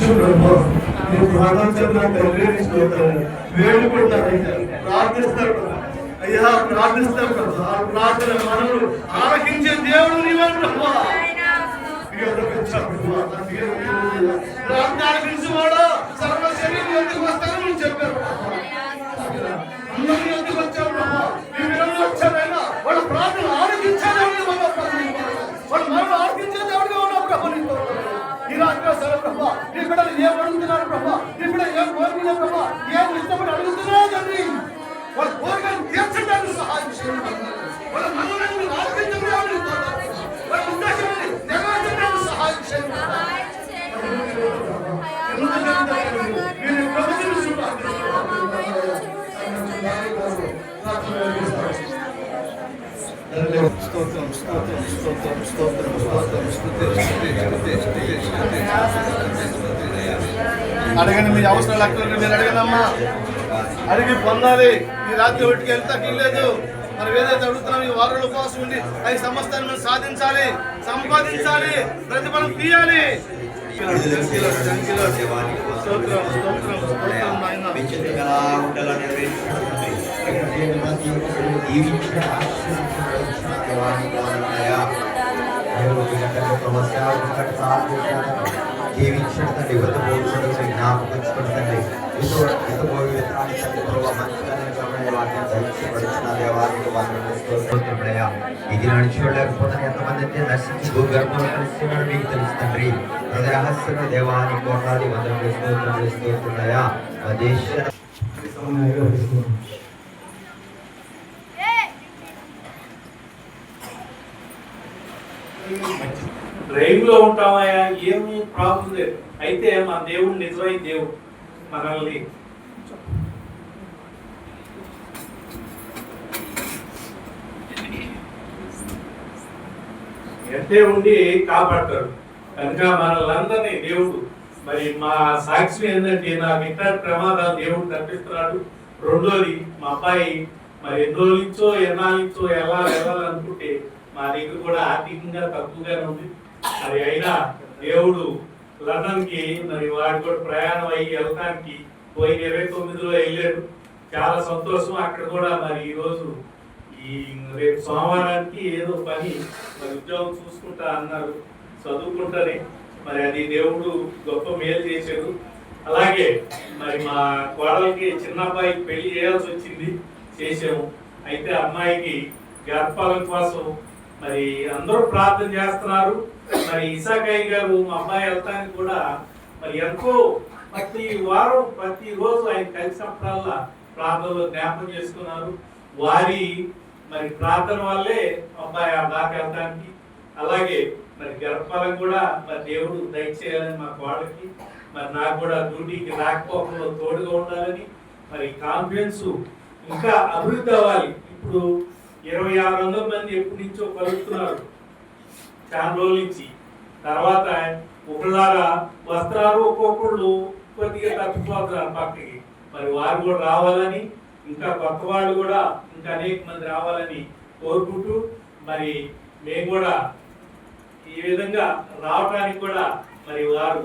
చూడమ్మా నువ్వు ప్రార్థించిన తండ్రి వేడుకుంటారు ప్రార్థిస్తారు అయ్యా ప్రార్థిస్తారు ఆ ప్రార్థన మనలు ఆలకించే దేవుడు నీవే ప్రభా ప్రార్థన పిలిచివాడా సర్వ శరీరం ఎందుకు చెప్పారు అందరినీ ఎందుకు బిడ్డలు ఏం అడుగుతున్నారు ప్రభా నీ బిడ్డలు ఏం కోరుకున్నారు ప్రభా ఏం ఇష్టపడి అడుగుతున్నారు తండ్రి వాళ్ళ కోరికలు తీర్చడానికి సహాయం చేయండి వాళ్ళ మనల్ని ఆలకించడం వాళ్ళ ఉద్దేశాన్ని నెరవేర్చడానికి సహాయం చేయండి స్తోత్రం స్తోత్రం స్తోత్రం స్తోత్రం స్తోత్రం స్తుతి స్తుతి స్తుతి స్తుతి స్తుతి అడగండి మీ అవసరాలు అక్కడ మీరు అడగనమ్మా అడిగి పొందాలి. ఈ రాత్రి ఒకటికి వెళ్తా లేదు. మనం ఏదైతే అడుగుతున్నాం ఈ వారంలో ఉపవాసం ఉండి అవి సమస్తాన్ని మనం సాధించాలి సంపాదించాలి ప్రతిఫలం తీయాలి. స్తోత్రం స్తోత్రం స్తోత్రం. నాయన జీవించడం తండ్రి ఇవ్వకపోవడం జ్ఞాపకం తండ్రి ఇదో ఇతపోయి విత్తనాన్ని తండ్రి ప్రభావ మంచిగానే గమనించే వాక్యం దయచేయబడుతున్న దేవానికి వాక్యం స్తోత్రములయ్యా ఇది నడిచిపోలేకపోతే ఎంతమంది అయితే నశించి భూగర్భంలో కలిసి మీకు తెలుసు తండ్రి హృదయ రహస్యమైన దేవానికి కోటాది వందలు స్తోత్రములు స్తోత్రులయ్యా మా దేశ డ్రైవ్లో ఉంటామయ్యా ఏమి ప్రాబ్లం లేదు. అయితే మన దేవుడు నిజమైన దేవుడు. మనల్ని. ఎంతే ఉండి కాపాడతాడు కనుక మనల్ని దేవుడు మరి మా సాక్షి ఏంటంటే నాకు ఇట్లాంటి ప్రమాదాలు దేవుడు తప్పిస్తున్నాడు రెండోది మా అబ్బాయి మరి ఎన్ని రోజుల నుంచో ఎలా వెళ్ళాలనుకుంటే మా దగ్గర కూడా ఆర్థికంగా తక్కువగానే ఉంది. మరి అయినా దేవుడు లండన్కి మరి వాడు కూడా ప్రయాణం అయ్యి వెళ్ళడానికి పోయిన ఇరవై తొమ్మిదిలో వెళ్ళాడు. చాలా సంతోషం అక్కడ కూడా మరి ఈరోజు ఈ రేపు సోమవారానికి ఏదో పని మరి ఉద్యోగం చూసుకుంటా అన్నారు. చదువుకుంటానే. మరి అది దేవుడు గొప్ప మేలు చేశాడు. అలాగే మరి మా కోడలకి చిన్న అబ్బాయికి పెళ్ళి చేయాల్సి వచ్చింది. చేసాము అయితే అమ్మాయికి గర్భఫలం కోసం మరి అందరూ ప్రార్థన చేస్తున్నారు. మరి ఇసాకాయి గారు మా అబ్బాయి వెళ్తానికి కూడా మరి ఎంతో ప్రతి వారం ప్రతి రోజు ఆయన కలిసినప్పుడల్లా ప్రార్థనలో జ్ఞాపకం చేసుకున్నారు. వారి మరి ప్రార్థన వల్లే అబ్బాయి ఆ దాకా వెళ్ళడానికి అలాగే మరి గర్భఫలం కూడా మరి దేవుడు దయచేయాలని మా వాళ్ళకి మరి నాకు కూడా డ్యూటీకి రాకపోకుండా తోడుగా ఉండాలని మరి కాన్ఫిడెన్స్ ఇంకా అభివృద్ధి అవ్వాలి. ఇప్పుడు ఇరవై ఆరు వందల మంది ఎప్పటి నుంచో కలుగుతున్నారు చాలా రోజుల నుంచి. తర్వాత ఒకళ్ళారా వస్త్రాలు ఒక్కొక్కళ్ళు కొద్దిగా తప్పిపోతున్నారు పక్కకి. మరి వారు కూడా రావాలని ఇంకా కొత్త వాళ్ళు కూడా ఇంకా అనేక మంది రావాలని కోరుకుంటూ మరి మేము కూడా ఈ విధంగా రావడానికి కూడా మరి వారు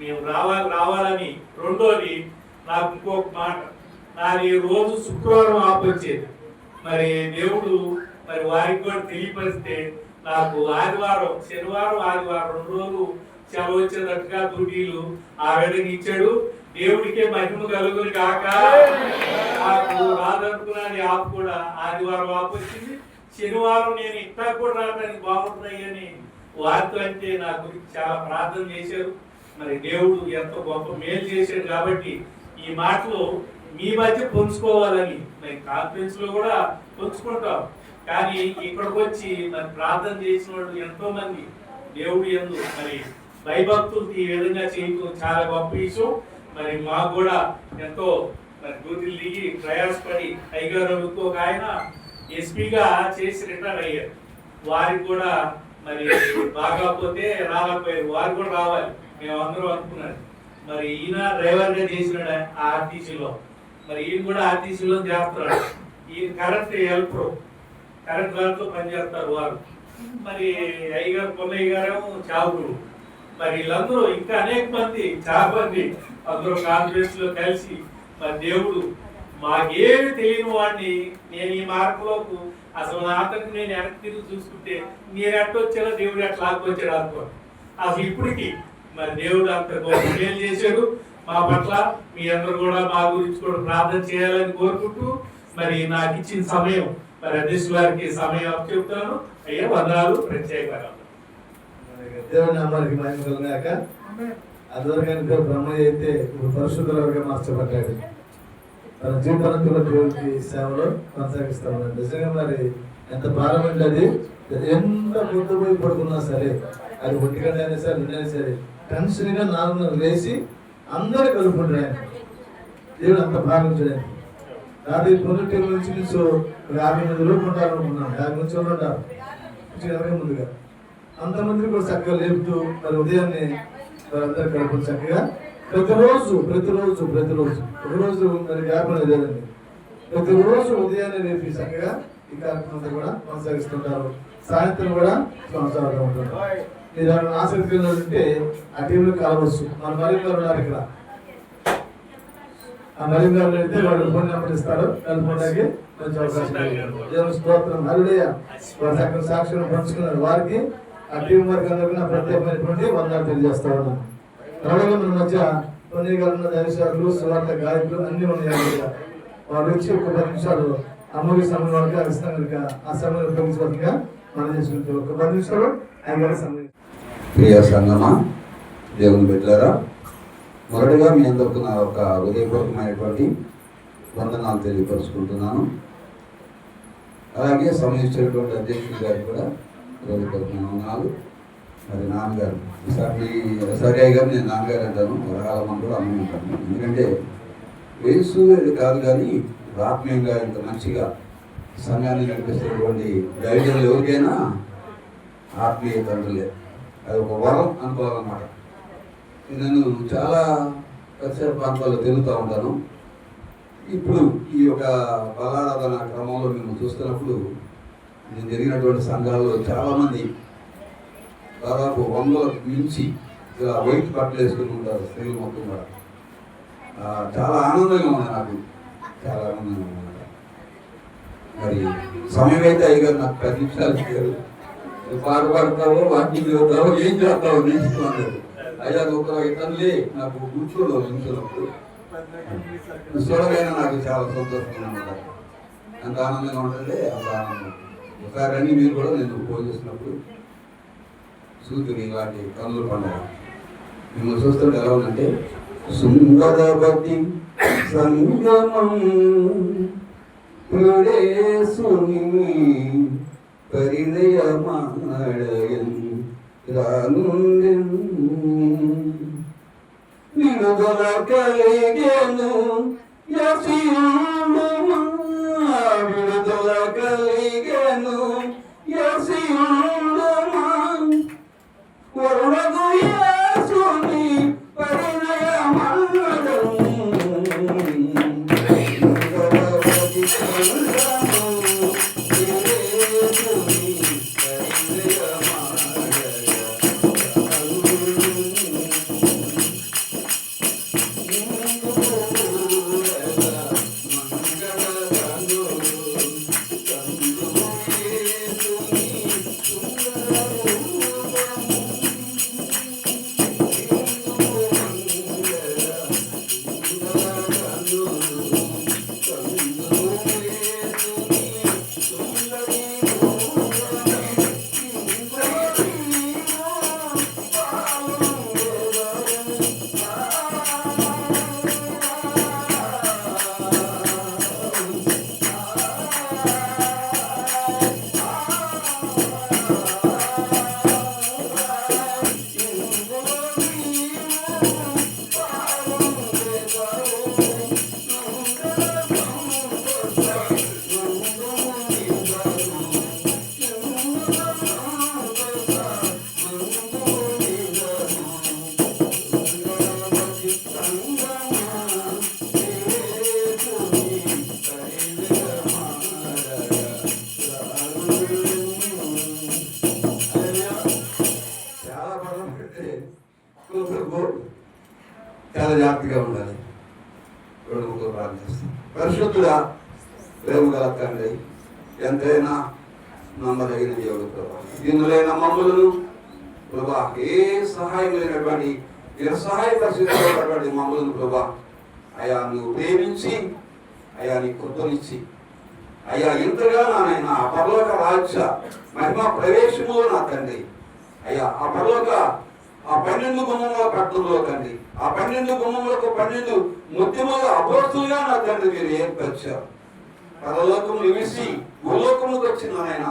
మేము రావాలి రావాలని రెండోది నాకు ఇంకొక మాట. నాది రోజు శుక్రవారం ఆపొచ్చేది మరి దేవుడు మరి వారికి కూడా తెలియపరిస్తే నాకు ఆదివారం శనివారం ఆదివారం రెండు రోజులు సెలవు వచ్చేటట్టుగా డ్యూటీలు ఆ విధంగా ఇచ్చాడు. దేవుడికే మహిమ కలుగులు కాక నాకు రాదనుకున్నది ఆపు కూడా ఆదివారం ఆపు వచ్చింది. శనివారం నేను ఇట్లా కూడా రావడానికి బాగుంటున్నాయి అని వారితో అంటే నా గురించి చాలా ప్రార్థన చేశారు. మరి దేవుడు ఎంతో గొప్ప మేలు చేశాడు కాబట్టి ఈ మాటలు మీ మధ్య పంచుకోవాలని మరి కాన్ఫరెన్స్లో కూడా పంచుకుంటాం. కానీ ఇక్కడికి వచ్చి మరి ప్రార్థన చేసిన వాళ్ళు ఎంతో మంది దేవుడు ఎందు మరి భయభక్తులకి ఈ విధంగా చేయటం చాలా గొప్ప విషయం. మరి మాకు కూడా ఎంతో మరి డ్యూటీలు దిగి ప్రయాసపడి టైగర్ ఇంకొక ఆయన ఎస్పీగా చేసి రిటైర్ అయ్యారు. వారికి కూడా మరి బాగాపోతే రాలేకపోయారు. వారు కూడా రావాలి. మేము అందరూ అనుకున్నాడు మరి ఈయన డ్రైవర్గా చేసినాడు ఆ ఆర్టీసీలో. మరి ఈయన కూడా ఆర్టీసీలో చేస్తున్నాడు. ఈయన కరెంట్ హెల్పర్ కరెంట్ వాళ్ళతో పనిచేస్తారు వారు మరి అయ్యగారు పొన్నయ్య గారేమో చావుకులు. మరి వీళ్ళందరూ ఇంకా అనేక మంది చాలా మంది అందరూ కాంగ్రెస్లో కలిసి మరి దేవుడు మాకేమి తెలియని వాడిని నేను ఈ మార్గంలోకి అసలు నా నేను వెనక్కి తిరిగి చూసుకుంటే నేను ఎట్ట వచ్చాడో దేవుడు ఎట్లా వచ్చాడు అనుకో అసలు ఇప్పటికి మరి దేవుడు అంత గొప్ప చేశాడు. మా పట్ల మీ అందరూ కూడా మా గురించి కూడా ప్రార్థన చేయాలని కోరుకుంటూ మరి నాకు ఇచ్చిన సమయం మరి అధ్యక్ష గారికి సమయం అప్పు చెప్తాను అయ్యే వందనాలు ప్రత్యేకంగా. దేవుని నామానికి మహిమ కలుగాక బ్రహ్మ అయితే ఇప్పుడు పరిశుద్ధులుగా మార్చబడ్డాడు. తన జీవితాంతుల దేవుడికి సేవలో కొనసాగిస్తామన్నాడు నిజంగా మరి ఎంత భారం అది. ఎంత ముందు పోయి పడుకున్నా సరే అది ఒంటిగంట అయినా సరే నిన్న సరే టెన్షన్గా నాలుగున్నర లేచి అందరూ కలుపుకుంటారు దేవుడు అంత భావించాడు రాత్రి పొద్దుటి నుంచి నుంచి ఒక యాభై మంది లోపు ఉంటారు యాభై నుంచి వాళ్ళు ఉంటారు ఇరవై ముందుగా. అంతమంది కూడా చక్కగా లేపుతూ మరి ఉదయాన్నే వారందరూ కలుపు చక్కగా ప్రతిరోజు ప్రతిరోజు ప్రతిరోజు. ఒకరోజు మరి వ్యాపారం లేదండి. ప్రతిరోజు ఉదయాన్నే లేపి చక్కగా ఈ కార్యక్రమం కూడా కొనసాగిస్తుంటారు. సాయంత్రం కూడా కొనసాగుతూ ఉంటారు. మీరు ఎవరైనా ఆసక్తి ఉంటే ఆ టీంలో కలవచ్చు. మన మరింత ఉన్నారు ఇక్కడ. ఆ మరింత అయితే వాళ్ళు ఫోన్ నెంబర్ ఇస్తారు కలుపుకోవడానికి మంచి అవకాశం స్తోత్రం. హల్లెలూయా వారు చక్కని సాక్షులను పంచుకున్నారు వారికి ఆ టీం వర్క్ అందరికీ నా ప్రత్యేకమైనటువంటి వందలు తెలియజేస్తా ఉన్నాను. అలాగే మన మధ్య కొన్ని గల దర్శకులు సువార్త గాయకులు అన్ని ఉన్నాయి వాళ్ళు వచ్చి ఒక పది నిమిషాలు అమ్మకి సమయం వరకు ఇస్తాం కనుక ఆ సమయం ఉపయోగించవలసిందిగా మనం చేసుకుంటూ ఒక పది నిమిషాలు ఆయన ప్రియ సంగమా దేవుని బిడ్డలారా మొదటిగా మీ అందరికి నా ఒక హృదయపూర్వకమైనటువంటి వందనాలు తెలియపరుచుకుంటున్నాను. అలాగే సమయించినటువంటి అధ్యక్షుడు గారికి కూడా హృదయపూర్వకమైన వందనాలు. మరి నాన్నగారు ఈసారి సరే గారు నేను నాన్నగారు అంటాను రకాల కూడా అమ్మ అంటాను ఎందుకంటే వయసు కాదు కానీ ఆత్మీయంగా ఇంత మంచిగా సంఘాన్ని నడిపిస్తున్నటువంటి గైడర్లు ఎవరికైనా ఆత్మీయ తండ్రులే. అది ఒక వరం అనుకోవాలన్నమాట. నేను చాలా పరిసర ప్రాంతాల్లో తిరుగుతూ ఉంటాను. ఇప్పుడు ఈ యొక్క బలారాధన క్రమంలో మేము చూస్తున్నప్పుడు నేను జరిగినటువంటి సంఘాల్లో చాలామంది దాదాపు వందలకు మించి ఇలా వైట్ బట్టలు వేసుకుని ఉంటారు స్త్రీలు మొత్తం కూడా. చాలా ఆనందంగా ఉంది నాకు. చాలా ఆనందంగా ఉంది. మరి సమయం అయితే అయ్యారు నాకు పది నిమిషాలు ఇచ్చారు. నువ్వు పాట వాకింగ్ చదువుతావో ఏం చేస్తావు నేర్చుకున్నాడు అయ్యా ఒక ఇతరులే నాకు కూర్చోడు నిమిషంలో చూడగానే నాకు చాలా సంతోషంగా ఉంటారు ఎంత ఆనందంగా ఉంటుంది అంత ఆనందం. ఒకసారి అన్ని మీరు కూడా నేను ఫోన్ చేసినప్పుడు సూర్యుని ఇలాంటి కన్నుల పండుగ. మిమ్మల్ని చూస్తుంటే ఎలా ఉందంటే సుందరవతి సంగమం ప్రణేశుని పరిణయమాడయం రానుండెన్ నినుగల కలిగెను గల తండ్రి ఎంతైనా నమ్మదగిన దేవుడు ప్రభా. ఇందులైన మమ్మలను ప్రభా ఏ సహాయం లేనటువంటి నిరసహాయ పరిస్థితిలో మమ్మలను ప్రభా అయా నువ్వు ప్రేమించి అయా నీ కృపనిచ్చి అయ్యా ఇంతగా నాయన ఆ పరలోక రాజ్య మహిమ ప్రవేశములో నా తండ్రి. అయ్యా ఆ పరలోక ఆ పన్నెండు గుమ్మముల పట్టణంలో తండ్రి. ఆ పన్నెండు గుమ్మములకు పన్నెండు ముత్యముల అభోస్తులుగా నా తండ్రి మీరు ఏర్పరిచారు. పరలోకము నిలిచి భూలోకములకు వచ్చిన ఆయన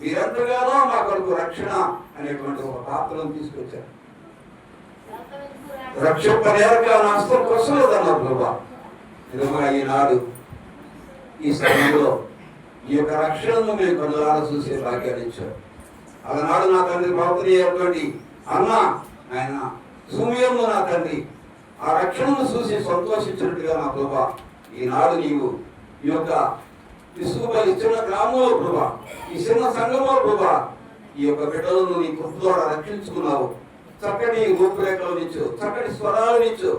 మీరెంతగానో మా కొరకు రక్షణ అనేటువంటి ఒక పాత్రను తీసుకొచ్చారు. రక్ష పరిహారక కోసం కొసలేదన్నారు ప్రభా. నిజంగా ఈనాడు ఈ సమయంలో ఈ యొక్క రక్షణను మేము కనులారా చూసే భాగ్యాన్ని ఇచ్చారు. అలనాడు నా తండ్రి ప్రవర్తన అన్న ఆయన సూమ్యంలో నా తండ్రి ఆ రక్షణను చూసి సంతోషించినట్టుగా నా ప్రభా ఈనాడు నీవు ఈ యొక్క ఇసుకపల్లి ఇచ్చిన గ్రామంలో ప్రభా ఈ చిన్న సంఘంలో ప్రభా ఈ యొక్క బిడ్డలను నీ కృప ద్వారా రక్షించుకున్నావు. చక్కటి రూపురేఖలు ఇచ్చు చక్కటి స్వరాలు ఇచ్చు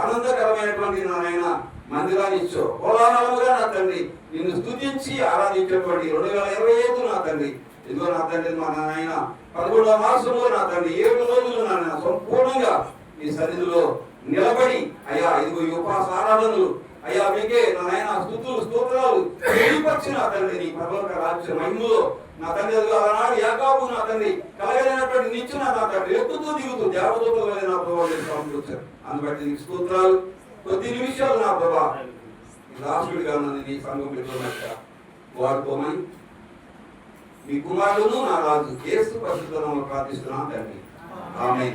ఆనందకరమైనటువంటి నాయన మందిరాన్ని ఇచ్చు. కోలాహలముగా నా తండ్రి నిన్ను స్థుతించి ఆరాధించేటువంటి రెండు వేల ఇరవై ఐదు నా తండ్రి. ఇదిగో నా తండ్రి మా నాయన పదకొండవ మాసంలో నా తండ్రి ఏడు రోజులు నాయన సంపూర్ణంగా ఈ సన్నిధిలో నిలబడి అయ్యా ఇదిగో ఈ ఉపాస ఆరాధనలు అయ్యా మీకే నా నాయన స్థుతులు స్తోత్రాలు. తెలియపరిచి నా తండ్రి నీ పరలోక రాజ్య మహిమలో నా తండ్రి ఇదిగో ఆనాడు యాకాబు నా తండ్రి కలగలేనటువంటి నిచ్చిన నా తండ్రి ఎక్కుతూ దిగుతూ దేవదూతలు వలె నా ప్రభావం పంపించారు అందుబట్టి నీకు స్తోత్రాలు. కొద్ది నిమిషాలు నా ప్రభా. రాష్ట్రుడిగా నన్ను నీ సంఘం పెట్టుకున్నట్ట వాడుకోమని మీ కుమారులను నా రాజు కేసు పరిశుద్ధంలో ప్రార్థిస్తున్నాను తండ్రి. ఆమె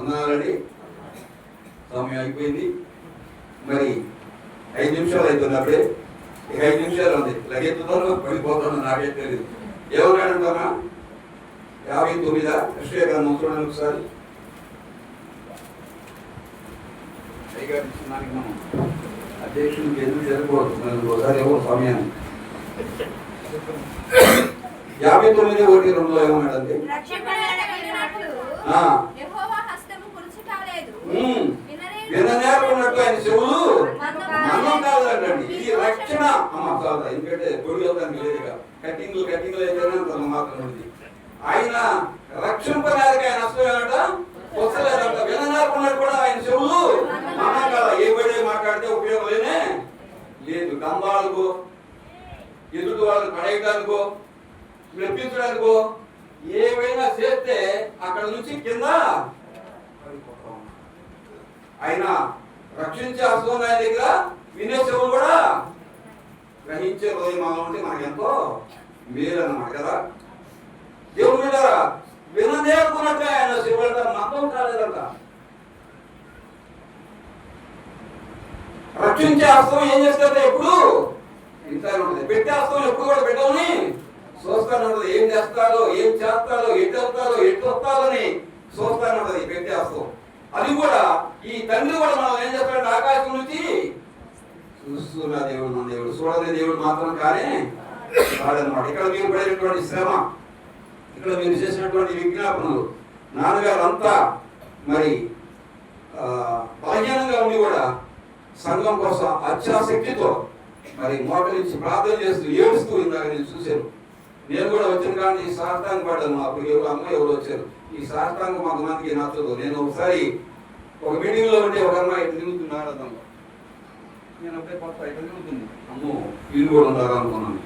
ఉన్నారండి సమయం అయిపోయింది. మరి ఐదు నిమిషాలు అవుతున్నప్పుడే ఇక ఐదు నిమిషాలు ఉంది. లగెత్తుతాను పడిపోతాను నాకే తెలియదు ఏమన్నాడంటారా యాభై తొమ్మిదా? కృష్ణ గారు చూడండి ఒకసారి. అయ్యగారు ఇచ్చినానికి మనం అధ్యక్షునికి ఎందుకు జరగకూడదు. మరి ఒకసారి ఎవరు సమయాన్ని యాభై తొమ్మిది ఒకటి రెండులో ఏమన్నాడండి విననేరుకున్నట్టు ఆయన చెవులు మన్నం కాదండి ఇది రక్షణ అమ్మ చాలా ఎందుకంటే గొడుగు వెళ్తానికి లేదుగా కట్టింగ్లు కట్టింగ్లు అయితేనే అంత మాత్రం ఉంది ఆయన రక్షింపడానికి ఆయన అసలేనట వస్తలేదంట విననేరుకున్నట్టు కూడా ఆయన చెవులు మన్నం కాదు. ఏ బడే మాట్లాడితే ఉపయోగం లేనే లేదు. కంబాలకు ఎదుటి వాళ్ళని పడేయడానికో మెప్పించడానికో ఏవైనా చేస్తే అక్కడ నుంచి కింద ఆయన రక్షించే హస్తం ఆయన దగ్గర వినే చెవులు కూడా గ్రహించే హృదయం మనం ఉంటే మనకి ఎంతో మేలు అన్నమాట కదా? దేవుడు బిడ్డారా విననేర్కున్నట్టు ఆయన శివుడంట మతం కాలేదంట. రక్షించే హస్తం ఏం చేస్తుంటే ఎప్పుడు? ఇంత ఉంటుంది. పెట్టే హస్తం ఎప్పుడు కూడా పెట్టమని చూస్తానే ఏం చేస్తాడో ఏం చేస్తాడో ఎటు వస్తాడో ఎటు వస్తాడని అని ఉంటుంది పెట్టే హస్తం. అది కూడా ఈ తండ్రి కూడా మనం ఏం చెప్పాడు ఆకాశం నుంచి చూస్తున్న దేవుడు మన దేవుడు చూడని దేవుడు మాత్రం కానీ కాదనమాట ఇక్కడ మీరు పడినటువంటి శ్రమ ఇక్కడ మీరు చేసినటువంటి విజ్ఞాపనలు నాన్నగారు అంతా మరి బలహీనంగా ఉండి కూడా సంఘం కోసం అత్యాసక్తితో మరి మోకరించి ప్రార్థన చేస్తూ ఏడుస్తూ ఇందాక నేను చూశాను. నేను కూడా వచ్చిన కానీ ఈ పడ్డాను అప్పుడు ఎవరు అమ్మ ఎవరు వచ్చారు. ఈ శాస్త్రాంగం కొంతమందికి నచ్చదు నేను ఒకసారి ఒక మీటింగ్లో ఉంటే ఒక అమ్మాయి ఇటు తిరుగుతున్నారు అర్థంలో నేను అప్పుడే కొత్త ఇటు తిరుగుతుంది. అమ్మో వీళ్ళు కూడా ఉన్నారు అనుకున్నాను.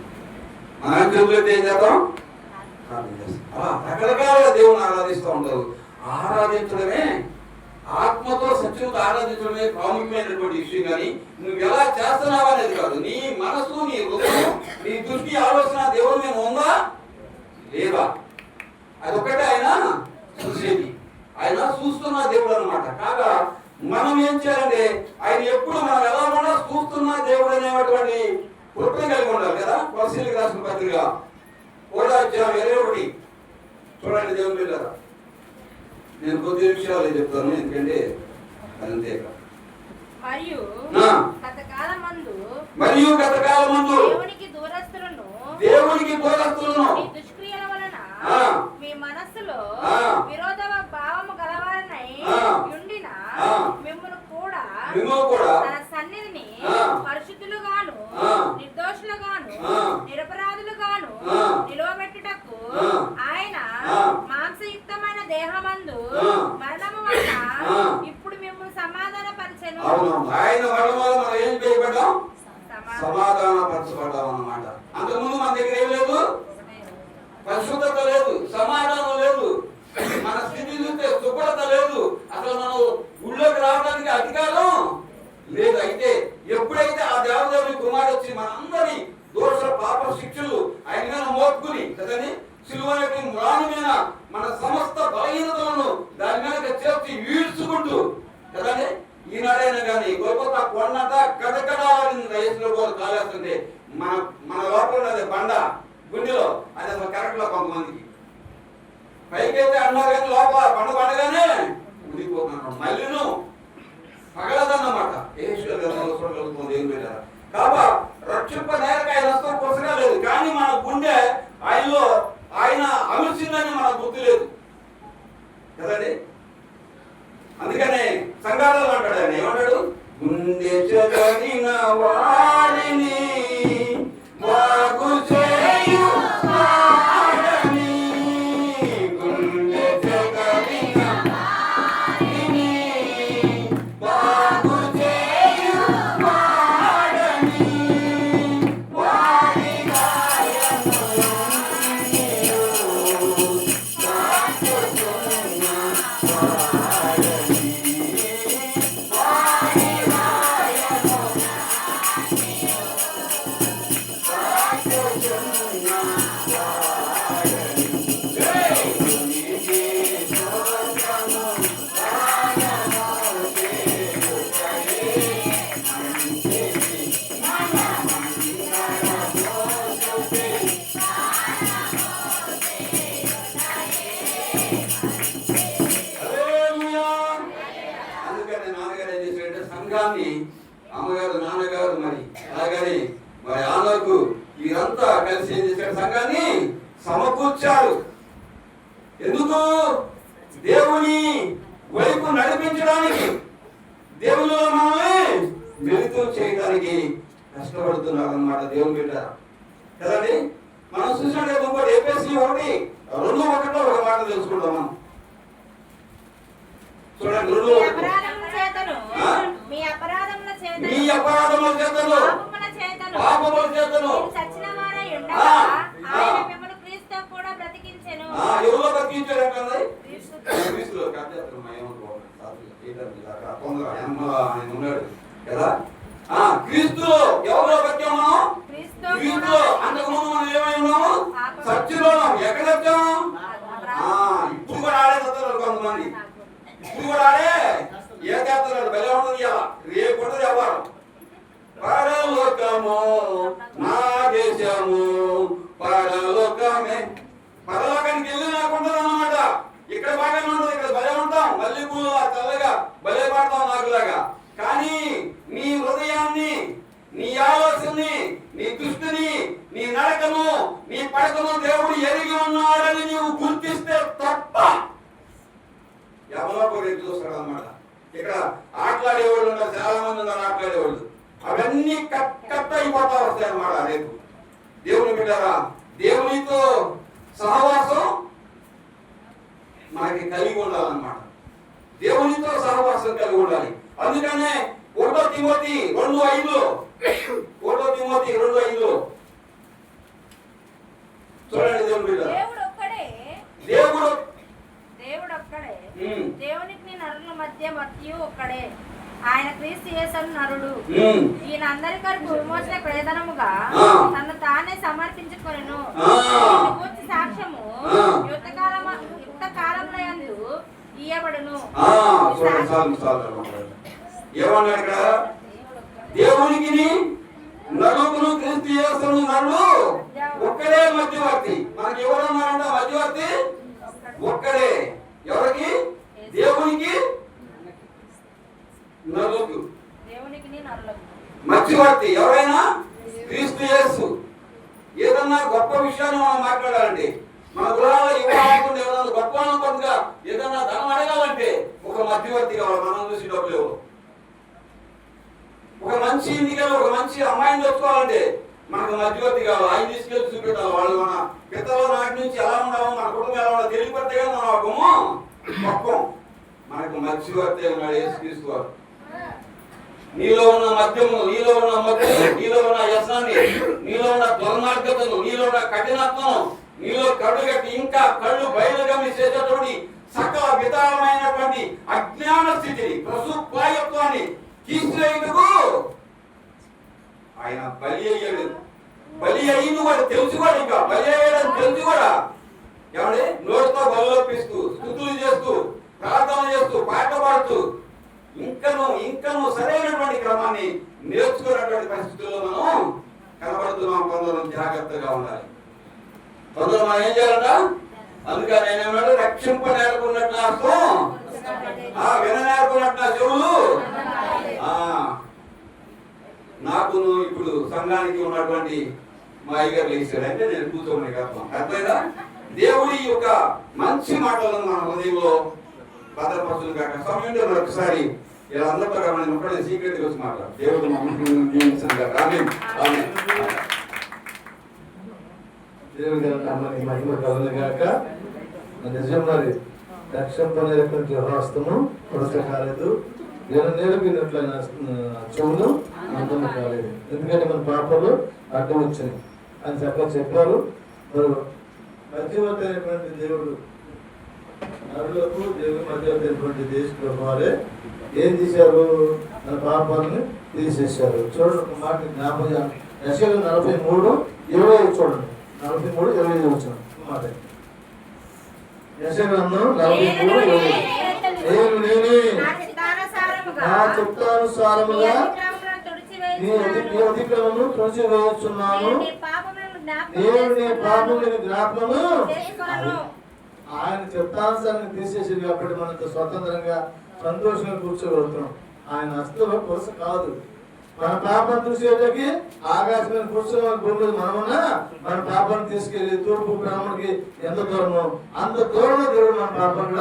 మన చెబులైతే ఏం చేద్దాం అలా రకరకాల దేవుని ఆరాధిస్తూ ఉంటారు. ఆరాధించడమే ఆత్మతో సత్యంతో ఆరాధించడమే ప్రాముఖ్యమైనటువంటి విషయం కానీ నువ్వు ఎలా చేస్తున్నావు అనేది కాదు. నీ మనసు నీ హృదయం నీ దృష్టి ఆలోచన దేవుని మీద ఉందా? లేదా? అదొక్కటే ఆయన చూసేది. ఆయన చూస్తున్న దేవుడు అనమాట కాగా మనం ఏం చేయాలంటే ఆయన ఎప్పుడు మనం ఎలా ఉన్నా చూస్తున్న దేవుడు అనేటువంటి కృపణ కలిగి ఉండాలి కదా? పరిశీలికి రాసిన పత్రిక కూడా అధ్యాయం ఇరవై ఒకటి. చూడండి దేవుని పిల్లరా నేను కొద్ది విషయాలు చెప్తాను ఎందుకంటే అదంతే మరియు. గతకాలమందు దేవునికి దూరస్తులను దేవునికి దూరస్తులను దుష్క్రియల వలన. మీ మనస్సులో. విరోధ భావము గలవారనై. ఉండిన. మిమ్మల్ని కూడా తన సన్నిధిని. పరిశుద్ధులుగాను. నిర్దోషులుగాను. నిరపరాధులుగాను. నిలువబెట్టుటకు. ఆయన. మాంసయుక్తమైన దేహమందు. మరణము వలన ఆ. ఇప్పుడు మిమ్మల్ని సమాధాన పరిచను ఆయన వల్ల వల్ల మనం ఏం చేయబడ్డాం సమాధాన పరచబడ్డాం అన్నమాట అంతకుముందు మన దగ్గర ఏం లేదు పరిశుద్ధత లేదు సమాధానం లేదు మన స్థితి చూస్తే శుభ్రత లేదు అసలు మనం ఊళ్ళోకి రావడానికి అధికారం లేదు అయితే ఎప్పుడైతే ఆ దేవదేవుని కుమారుడు వచ్చి మనందరి దోష పాప శిక్షలు ఆయన మీద మోపుకుని కదండి సిలువనకి మ్రాను మీద మన సమస్త బలహీనతలను దాని మీద చేర్చి ఈడ్చుకుంటూ కదండి ఈనాడైనా కానీ గొప్ప కొండంతా కడకడాలని రైతులో కూడా కాలేస్తుంటే మన మన లోపల ఉన్నది బండ గుండెలో అది అసలు కరెక్ట్లో కొంతమందికి పైకైతే అన్నారు కానీ లోపల బండ పండగానే ఉడిపోతున్నాడు మళ్ళీను పగలదన్నమాట చూడగలుగుతుంది ఏం పెట్టారు కాబా రక్షింప నేరకాయ నష్టం కొసగా లేదు కానీ మన గుండె ఆయనలో ఆయన అమిర్చిందని మనకు గుర్తు లేదు కదండి అందుకనే చేయడానికి కష్టపడుతున్నారు అన్నమాట దేవుని బిడ్డ. కదండి? మనం చూసినట్టు ఇంకోటి ఏపీఎస్సీ ఒకటి రెండు ఒకటిలో ఒక మాట తెలుసుకుంటాం మనం. చూడండి రెండు మీ ఒకటి. అపరాధముల చేతను పాపముల చేతను క్రీస్తులో. ఆయన ఉన్నాడు. కదా? క్రీస్తులో ఎవరిలో బతికాం క్రీస్తు క్రీస్తులో అంతకుముందు మనం ఏమై ఉన్నాము? సత్యలో ఉన్నాం. ఎక్కడ వచ్చాం ఆ, ఇప్పుడు కూడా ఆడే చదువుతారు కొంతమంది. ఇప్పుడు కూడా ఆడే ఏ చేస్తున్నారు బలే ఉంటుంది ఇలా రేపు ఉంటుంది వ్యాపారం పరలోకము నా దేశము పరలోకమే. పరలోకానికి వెళ్ళి నాకు ఉంటుంది అన్నమాట. ఇక్కడ బాగానే ఉంటుంది. ఇక్కడ భలే ఉంటాం. మళ్ళీ పూలు ఆ చల్లగా భలే పాడతాం నాకులాగా. కానీ నీ హృదయాన్ని నీ ఆలోచనని నీ దృష్టిని నీ నడకను నీ పడకను దేవుడు ఎరిగి ఉన్నాడని నీవు గుర్తిస్తే తప్ప ఎవరో ఒక రేపు చూస్తాడు అనమాట ఇక్కడ ఆటలాడేవాళ్ళు ఉన్నారు చాలా మంది ఉన్నారు ఆటలాడేవాళ్ళు అవన్నీ కట్ కట్ అయిపోతా వస్తాయి అనమాట రేపు. దేవుని బిడ్డారా దేవునితో సహవాసం మనకి కలిగి ఉండాలన్నమాట. దేవునితో సహవాసం కలిగి ఉండాలి. అందుకనే ఒకటో తిమోతి రెండు ఐదు. ఒకటో తిమోతి రెండు ఐదు. చూడండి దేవుని బిడ్డ. దేవుడు. దేవుడు ఒక్కడే దేవునికి నరుల మధ్య మధ్య ఒక్కడే. ఆయన క్రీస్తు యేసను నరుడు. ఈయన అందరి కొరకు విమోచన ప్రయోజనముగా. తను సమర్పించుకొనెను. గూర్చి సాక్ష్యము. యుద్ధ కాలం యుక్త కాలంలో యందు ఇయ్యబడును. ఏమన్నాడు ఇక్కడ? దేవునికి నలుగురు క్రీస్తు చేస్తున్న నరుడు ఒక్కడే మధ్యవర్తి. మనకి ఎవరన్నారంటే మధ్యవర్తి ఒక్కడే ఎవరికి దేవునికి నలుగురు దేవునికి నరులకు మధ్యవర్తి ఎవరైనా క్రీస్తు యేసు ఏదన్నా గొప్ప విషయాన్ని మనం మాట్లాడాలంటే మన గృహాల్లో ఇవ్వాలనుకుంటే ఏదన్నా గొప్ప అనుకుంటుగా ఏదన్నా ధనం అడగాలంటే ఒక మధ్యవర్తి కావాలి మనం చూసి డబ్బులు ఇవ్వరు మంచి ఇంటికి ఒక మంచి అమ్మాయిని తెచ్చుకోవాలంటే మనకు మధ్యవర్తి కావాలి ఆయన తీసుకెళ్ళి చూపెట్టాలి వాళ్ళు మన పితల నాటి నుంచి ఎలా ఉన్నామో మన కుటుంబం ఎలా ఉండాలో తెలియపడితే కదా మన ఒకము మొక్కం మనకు మధ్యవర్తి ఉన్నాడు యేసు తీసుకోవాలి నీలో ఉన్న మద్యము నీలో ఉన్న మద్యము నీలో ఉన్న వ్యసనాన్ని నీలో ఉన్న దుర్మార్గతను నీలో ఉన్న కఠినత్వం నీలో కళ్ళు కట్టి ఇంకా కళ్ళు బయలుగమి చేసేటువంటి సకల విధానమైనటువంటి అజ్ఞాన స్థితిని ప్రసుప్రాయత్వాన్ని తీసివేయుటకు ఆయన బలి అయ్యాడు. బలి అయ్యింది కూడా తెలుసు కూడా ఇంకా. బలి అయ్యాడని తెలుసు కూడా. ఏమండి? నోటితో బలలోపిస్తూ స్థుతులు చేస్తూ ప్రార్థన చేస్తూ పాట పాడుతూ ఇంకను ఇంకను సరైనటువంటి క్రమాన్ని నేర్చుకున్నటువంటి పరిస్థితుల్లో మనం కనబడుతున్నాం కొందరు జాగ్రత్తగా ఉండాలి. కొందరు మనం ఏం చేయాలంట? అందుకని నేను ఏమన్నాడు? రక్షింప నేర్పున్నట్టు అర్థం? ఆ విన నేర్పున్నట్టు నా చెవులు నాకు ఇప్పుడు సంఘానికి ఉన్నటువంటి మా అయ్యగారు లేచాడు అంటే నేను కూర్చోమని అర్థం అర్థమైందా? దేవుడి యొక్క మంచి మాటలను మన హృదయంలో భద్రపరచును కాక సమయంలో మరొకసారి ఇలా అందరితో మనం ఒకటే సీక్రెట్ వచ్చి మాట్లాడు దేవుడు మమ్మల్ని దీవించును గాక. ఆమేన్. ఆమేన్. దేవుడి నామానికి మహిమ నిజం మరి రక్షింపనేటువంటి హస్తము కొరత కాలేదు నేను నేర్పినట్లయిన చెవులు అర్థం కాలేదు ఎందుకంటే మన పాపలు అడ్డం వచ్చినాయి అని చెప్ప చెప్పారు మరి మధ్యవర్తి అయినటువంటి దేవుడు నరులకు దేవుడి మధ్యవర్తి అయినటువంటి దేశంలో వారే ఏం తీశారు? మన పాపాలను తీసేశారు. చూడండి ఒక మాట జ్ఞాపకం యశలు నలభై మూడు ఇరవై చూడండి. నలభై మూడు ఇరవై ఐదు వచ్చిన మాట. యశగ్రంథం నలభై మూడు ఇరవై. నేను నేనే నా చిత్తానుసారముగా. నా చిత్తానుసారముగా నీ అతిక్రమములను తుడిచివేయుచున్నాను. నీ అతి నీ అతిక్రమము తుడిచి వేస్తున్నాను నేను నీ పాపములను జ్ఞాపకము. ఆయన చిత్తానుసారాన్ని తీసేసి కాబట్టి మనకు స్వతంత్రంగా సంతోషంగా కూర్చోగలుగుతున్నాం. ఆయన హస్తంలో పురుష కాదు. మన పాపం చూసేటకి ఆకాశమైన పురుషుల భూములు మనమున్నా మన పాపాన్ని తీసుకెళ్ళి తూర్పు బ్రాహ్మణుడికి ఎంత దూరమో అంత దూరంలో దేవుడు మన పాపం